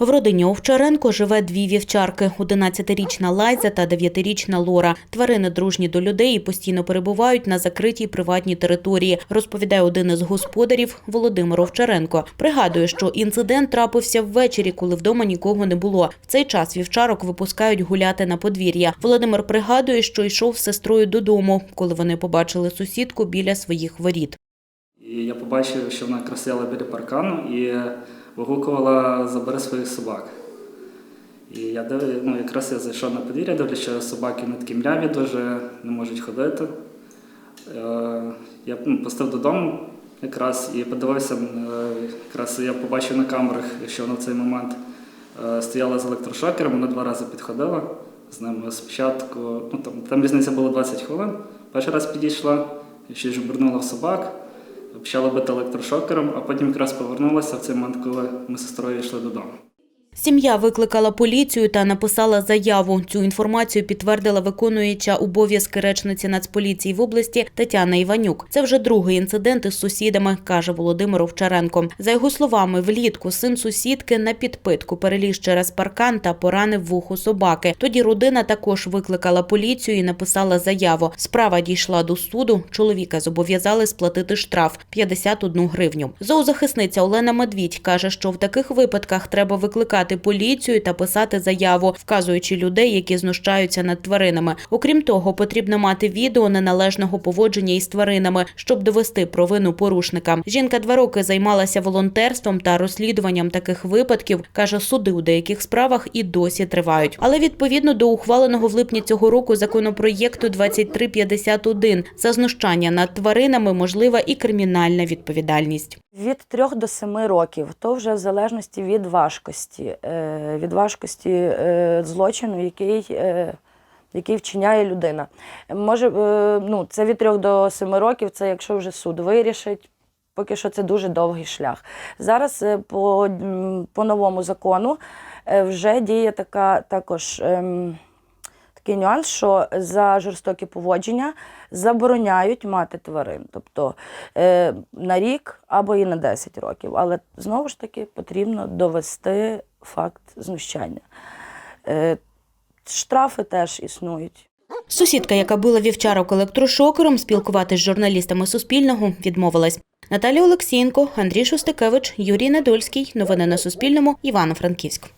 В родині Овчаренко живе дві вівчарки – 11-річна Лайза та 9-річна Лора. Тварини дружні до людей і постійно перебувають на закритій приватній території, розповідає один із господарів Володимир Овчаренко. Пригадує, що інцидент трапився ввечері, коли вдома нікого не було. В цей час вівчарок випускають гуляти на подвір'я. Володимир пригадує, що йшов з сестрою додому, коли вони побачили сусідку біля своїх воріт. І я побачив, що вона якраз стояла біля паркану і вигукувала забери своїх собак. І я див- ну, якраз я зайшов на подвір'я, дивлюся, що собаки вони такі мляві дуже, не можуть ходити. Е, Я ну, пустив додому якраз і подивився, е, якраз я побачив на камерах, що вона в цей момент е, стояла з електрошокером, вона два рази підходила з ними спочатку. Ну, там, там різниця була 20 хвилин. Перший раз підійшла, ще ж обернула собак, почала бити електрошокером, а потім якраз повернулася в цей момент, коли ми з сестрою йшли додому. Сім'я викликала поліцію та написала заяву. Цю інформацію підтвердила виконуюча обов'язки речниці Нацполіції в області Тетяна Іванюк. Це вже другий інцидент із сусідами, каже Володимир Овчаренко. За його словами, влітку син сусідки на підпитку переліз через паркан та поранив вухо собаки. Тоді родина також викликала поліцію і написала заяву. Справа дійшла до суду. Чоловіка зобов'язали сплатити штраф 51 гривню. Зоозахисниця Олена Медвідь каже, що в таких випадках треба викликати поліцію та писати заяву, вказуючи людей, які знущаються над тваринами. Окрім того, потрібно мати відео неналежного поводження із тваринами, щоб довести провину порушника. Жінка два роки займалася волонтерством та розслідуванням таких випадків. каже, суди у деяких справах і досі тривають. Але відповідно до ухваленого в липні цього року законопроєкту 2351 за знущання над тваринами можлива і кримінальна відповідальність. Від 3 до 7 років, то вже в залежності від важкості, е, від важкості е, злочину, який, е, який вчиняє людина. Може, ну, це від 3 до 7 років, це якщо вже суд вирішить. Поки що це дуже довгий шлях. Зараз по, по новому закону вже діє така також. Такий нюанс, що за жорстокі поводження забороняють мати тварин, тобто е, на рік або і на 10 років. Але знову ж таки потрібно довести факт знущання. Е, штрафи теж існують. Сусідка, яка била вівчарок електрошокером, спілкуватись з журналістами Суспільного відмовилась. Наталія Олексієнко, Андрій Шостакевич, Юрій Недольський. Новини на Суспільному. Івано-Франківськ.